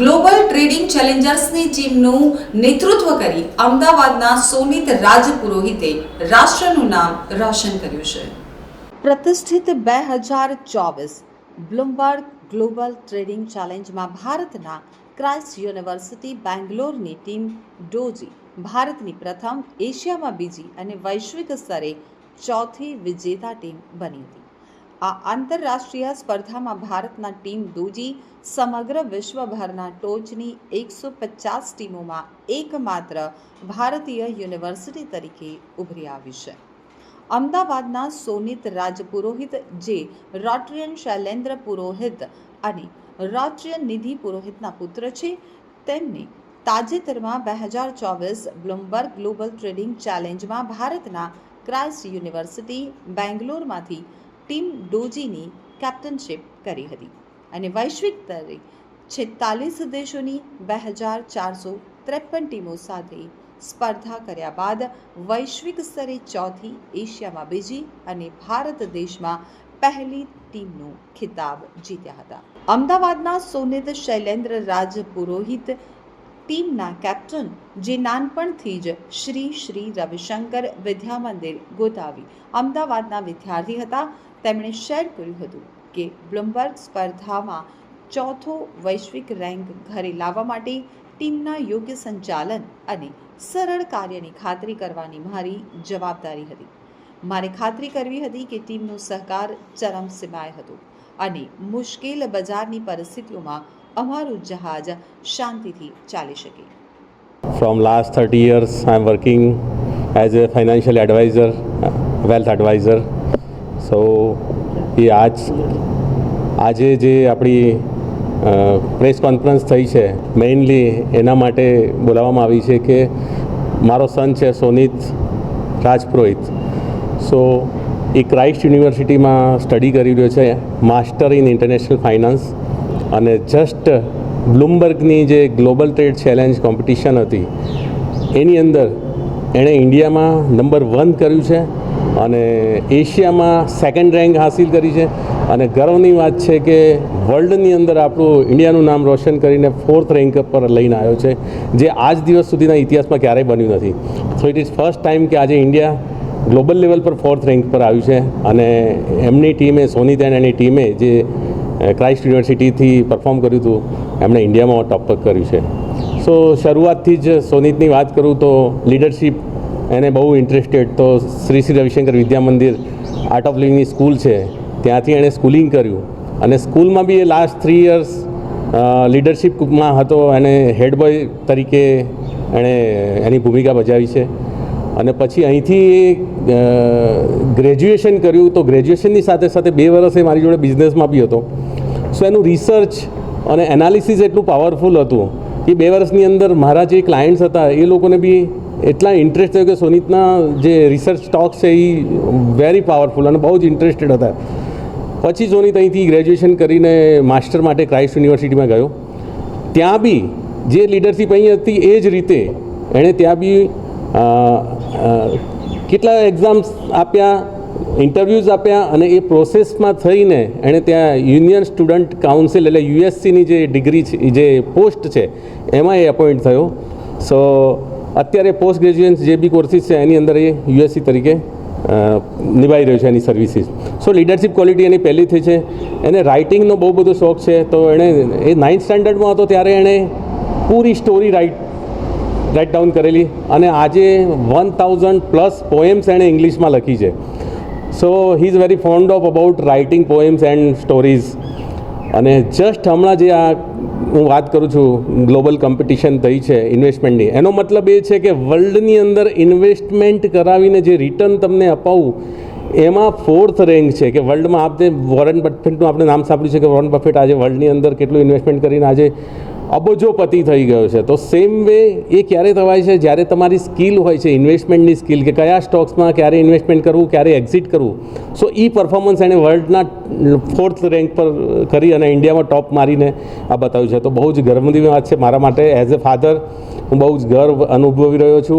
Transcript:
Global trading ચેલેન્જર્સની ટીમનું નેતૃત્વ કરી અમદાવાદના સોનિત રાજપુરોહિતે રાષ્ટ્રનું નામ રોશન કર્યું છે. પ્રતિષ્ઠિત બે હજાર ચોવીસ બ્લુમબર્ગ ગ્લોબલ ટ્રેડિંગ ચેલેન્જમાં ભારતના ક્રાઇસ્ટ યુનિવર્સિટી બેંગ્લોરની ટીમ ડોજી, ભારતની પ્રથમ એશિયામાં બીજી અને વૈશ્વિક સ્તરે ચોથી વિજેતા ટીમ બની હતી. આ આંતરરાષ્ટ્રીય સ્પર્ધામાં ભારતના ટીમ દૂજી, સમગ્ર વિશ્વભરના ટોચની એકસો પચાસ ટીમોમાં એકમાત્ર ભારતીય યુનિવર્સિટી તરીકે ઉભરી આવી છે. અમદાવાદના સોનિત રાજપુરોહિત જે રોટરિયન શૈલેન્દ્ર પુરોહિત અને રોટરિયન નિધિ પુરોહિતના પુત્ર છે, તેમને તાજેતરમાં બે હજાર ચોવીસ બ્લુમબર્ગ ગ્લોબલ ટ્રેડિંગ ચેલેન્જમાં ભારતના ક્રાઇસ્ટ યુનિવર્સિટી બેંગ્લોરમાંથી ટીમ ડોજીની કેપ્ટનશિપ કરી હતી અને વૈશ્વિક સ્તરે છેતાલીસ દેશોની બે હજાર ચારસો ત્રેપન ટીમો સાથે સ્પર્ધા કર્યા બાદ વૈશ્વિક સ્તરે ચોથી એશિયામાં બીજી અને ભારત દેશમાં પહેલી ટીમનો ખિતાબ જીત્યા હતા. અમદાવાદના સોનેત શૈલેન્દ્ર રાજ પુરોહિત ટીમના કેપ્ટન, જે નાનપણથી જ શ્રી શ્રી રવિશંકર વિદ્યા મંદિર ગોતાવી અમદાવાદના વિદ્યાર્થી હતા તેમણે શેર કર્યું હતું કે બ્લુમબર્ગ સ્પર્ધામાં ચોથો વૈશ્વિક રેન્ક ઘરે લાવવા માટે ટીમના યોગ્ય સંચાલન અને સરળ કાર્યની ખાતરી કરવાની મારી જવાબદારી હતી મારે ખાતરી કરવી હતી કે ટીમનો સહકાર ચરમસીમાએ હતો અને મુશ્કેલ બજારની પરિસ્થિતિઓમાં અમારું જહાજ શાંતિથી ચાલી શકે From last 30 years, I'm working as a financial advisor, wealth advisor. So, એ આજ આજે જે આપણી પ્રેસ કોન્ફરન્સ થઈ છે મેઇનલી એના માટે બોલાવવામાં આવી છે કે મારો સન છે સોનિત રાજપુરોહિત. સો એ ક્રાઇસ્ટ યુનિવર્સિટીમાં સ્ટડી કરી રહ્યો છે માસ્ટર ઇન ઇન્ટરનેશનલ ફાઇનાન્સ અને જસ્ટ બ્લુમબર્ગની જે ગ્લોબલ ટ્રેડ ચેલેન્જ કોમ્પિટિશન હતી એની અંદર એણે ઇન્ડિયામાં નંબર વન કર્યું છે. અને એશિયામાં સેકન્ડ રેન્ક હાસિલ કરી છે. અને ગર્વની વાત છે કે વર્લ્ડની અંદર આપણું ઇન્ડિયાનું નામ રોશન કરીને ફોર્થ રેન્ક પર લઈને આવ્યો છે, જે આજ દિવસ સુધીના ઇતિહાસમાં ક્યારેય બન્યું નથી. So it is first time કે આજે ઇન્ડિયા ગ્લોબલ લેવલ પર ફોર્થ રેન્ક પર આવ્યું છે અને એમની ટીમે, સોની એન્ડ એની ટીમે જે ક્રાઇસ્ટ યુનિવર્સિટીથી પરફોર્મ કર્યું હતું, એમણે ઇન્ડિયામાં ટોપ કર્યું છે. સો શરૂઆતથી જ સોનીતની વાત કરું તો લીડરશિપ એને બહુ ઇન્ટરેસ્ટેડ તો Shri Shri Ravishankar Vidya Mandir art of લિવિંગની school છે. ત્યાંથી એણે સ્કૂલિંગ કર્યું. અને સ્કૂલમાં બી એ લાસ્ટ થ્રી યર્સ લીડરશિપમાં હતો. અને હેડ બોય તરીકે એણે એની ભૂમિકા ભજાવી છે. અને પછી અહીંથી ગ્રેજ્યુએશન કર્યું તો ગ્રેજ્યુએશનની સાથે સાથે બે વર્ષે મારી જોડે બિઝનેસમાં બી હતો. સો એનું રિસર્ચ અને એનાલિસિસ એટલું પાવરફુલ હતું કે બે વર્ષની અંદર મારા જે ક્લાયન્ટ્સ હતા એ લોકોને બી એટલા ઇન્ટરેસ્ટ થયો કે સોનિતના જે રિસર્ચ સ્ટોક છે એ વેરી પાવરફુલ અને બહુ જ ઇન્ટરેસ્ટેડ હતા. પછી સોનિત અહીંથી ગ્રેજ્યુએશન કરીને માસ્ટર માટે ક્રાઇસ્ટ યુનિવર્સિટીમાં ગયો. ત્યાં બી જે લીડરશિપ અહીં હતી એ જ રીતે એણે ત્યાં બી કેટલા એક્ઝામ્સ આપ્યા ઇન્ટરવ્યૂઝ આપ્યા અને એ પ્રોસેસમાં થઈને એણે ત્યાં યુનિયન સ્ટુડન્ટ કાઉન્સિલ એટલે યુએસસીની જે ડિગ્રી છે, જે પોસ્ટ છે, એમાં એ અપોઇન્ટ થયો. સો અત્યારે પોસ્ટ ગ્રેજ્યુએશન જે બી કોર્સિસ છે, એની અંદર એ યુએસસી તરીકે નિભાઈ રહ્યો છે એની સર્વિસીસ સો લીડરશિપ ક્વોલિટી એની પહેલી થઈ છે. એને રાઇટિંગનો બહુ બધો શોખ છે. તો એણે, એ નાઇન્થ સ્ટાન્ડર્ડમાં હતો ત્યારે એણે પૂરી સ્ટોરી રાઇટ રાઇટ ડાઉન કરેલી. અને આજે વન થાઉઝન્ડ પ્લસ પોએમ્સ એણે ઇંગ્લિશમાં લખી છે. So he is very fond of about writing poems and stories અને જસ્ટ હમણાં જે આ હું વાત કરું છું ગ્લોબલ કોમ્પિટિશન થઈ છે ઇન્વેસ્ટમેન્ટની એનો મતલબ એ છે કે વર્લ્ડની અંદર ઇન્વેસ્ટમેન્ટ કરાવીને જે રિટર્ન તમને અપાવું, એમાં ફોર્થ રેન્ક છે કે વર્લ્ડમાં આપણે વોરન બફેટનું આપણે નામ સાંભળ્યું છે કે વોરન બફેટ આજે વર્લ્ડની અંદર કેટલું ઇન્વેસ્ટમેન્ટ કરીને આજે અબજોપતિ થઈ ગયો છે. તો સેમ વે એ ક્યારે થવાય છે? જ્યારે તમારી સ્કિલ હોય છે ઇન્વેસ્ટમેન્ટની સ્કિલ કે કયા સ્ટોક્સમાં ક્યારે ઇન્વેસ્ટમેન્ટ કરવું, ક્યારે એક્ઝિટ કરવું. સો એ પરફોર્મન્સ એણે વર્લ્ડના ફોર્થ રેન્ક પર કરી અને ઇન્ડિયામાં ટોપ મારીને આ બતાવ્યું છે. તો બહુ જ ગર્વની વાત છે મારા માટે. એઝ અ ફાધર હું બહુ જ ગર્વ અનુભવી રહ્યો છું.